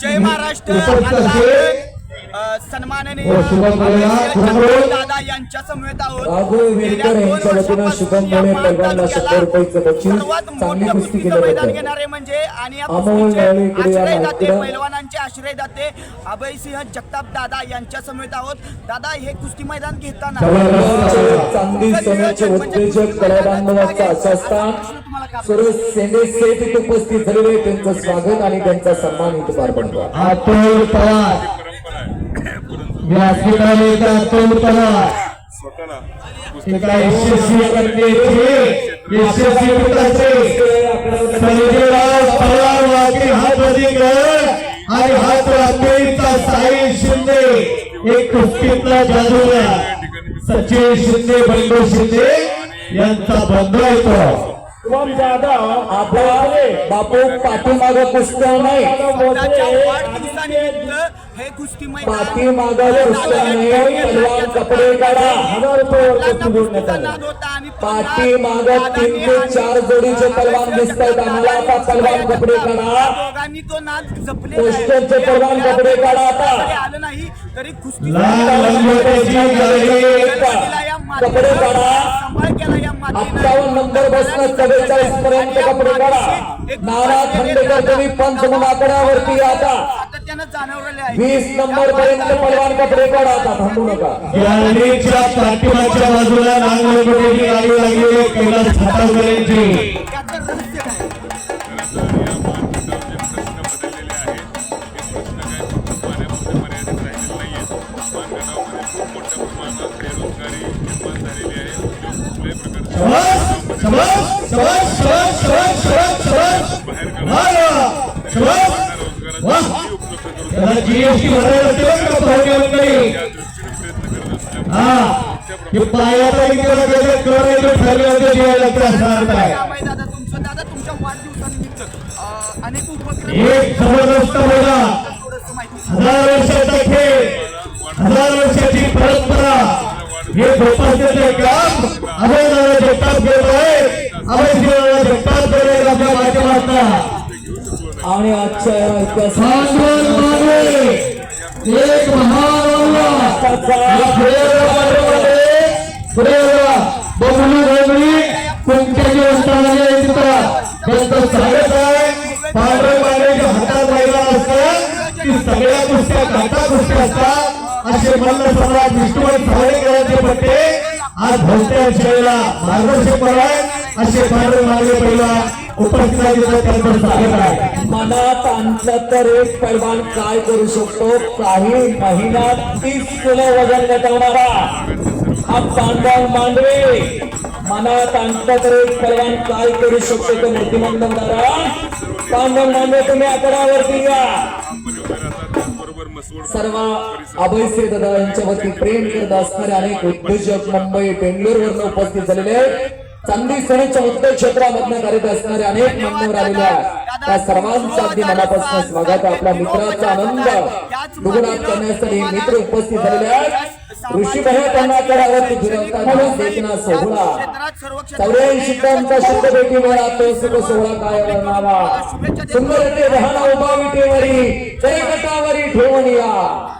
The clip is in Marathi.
जय महाराष्ट्र. सन्माननीय हो. दादा यांच्या समवेत आहोत शुभम सर्वात मोठं कुस्तीचं मैदान घेणारे म्हणजे आणि या अमोल कुस्तीचे नवले इकडे या आश्रय दाते मागपुढं. पैलवानांचे दाते अभयसिंह जगताप दादा यांच्या समवेत आहोत. दादा हे कुस्ती मैदान घेताना चांदी सोन्याचे उत्तेजक सर्व आशास्थान सुरेश सेंडे सेठ इथे उपस्थित झालेले त्यांचं स्वागत आणि त्यांचा सन्मान इथे पार पडतो अतुल पवार. व्यासपीठाने अतुल पवार. एका यशस्वी करण्याचे यशस्वी पिताचे संजयराव पवार वाके हात अधिक आणि हात रात्रीचा साई शिंदे. एक कुस्तीतला जादूगार. सचिन शिंदे बंडू शिंदे यांचा बंधू येतो बापू पाठीमाग कुस्त्या नाही. हे पाठीमाग कुस्त्या नाही. पलवान कपडे काढा. पाठीमाग तीन ते चार जोडीचे पलवान दिसत आहेत आम्हाला आता पलवान कपडे काढा. पोस्टरचे परवान कपडे काढा आता. आलं नाही तरी कपडे काढा. सांभाळ केला या मातीनं. अठ्ठावन्न नंबर बसनं चव्वेचाळीस पर्यंत कपडे काढा. नाना खांडेकर तुम्ही पंच आकड्यावरती आता सातत्यानं जाणवलेले आहे. वीस नंबर पर्यंत पलवान कपडे काढा आता थांबू नका. गॅलरीच्या पाठीमागच्या बाजूला गाडी लागलेली कैलास वाढदिवसानिमित्त अं, अनेक उपक्रम एक जबरदस्त मैदान हजार वर्षाचा खेळ हजार वर्षाची परंपरा हे जोपासण्याचे काम जगताप आहे जगताप आपल्या माध्यमातून? आणि आजच्या भांडवल एक आहे. पांढरे हातात महिला असतात की सगळ्या कुस्त्या घाटा कुस्त्या असतात असे मल्ल सम्राट सावळेकरांचे पट्टे आज भोवत्या खेळला मार्गदर्शक करावे असे पांढरे मागे पहिला मनात आणलं तर एक पैलवान काय करू शकतो? काही महिन्यात तीस किलो वजन घटवणारा हा पांडव मांडवे. मनात आणलं तर एक पैलवान काय करू शकतो? तो मूर्तिमंत होणारा पांडव मांडवे तुम्ही आकड्यावरती या. सर्व अभयसे दादा यांच्या वरती प्रेम करत असणारे अनेक उद्योजक मुंबई बेंगलोर बेंगलोरवरून उपस्थित झालेले आहेत. चांदी सोन्याच्या उद्योग क्षेत्रामधनं कार्यरत असणारे अनेक मान्यवर आलेले आहेत त्या सर्वांचं अगदी मनापासून स्वागत आहे. आपल्या मित्राचा आनंद. दुगुणात करण्यासाठी मित्र उपस्थित झालेले आहेत. ऋषी त्यांना आकड्यावरती फिरवताना देखना सोहळा. चौऱ्याऐंशी टनचा भेटी तो सुख सोहळा काय वर्णावा सुंदर ते वाहन उभा विटेवरी ठेवून या.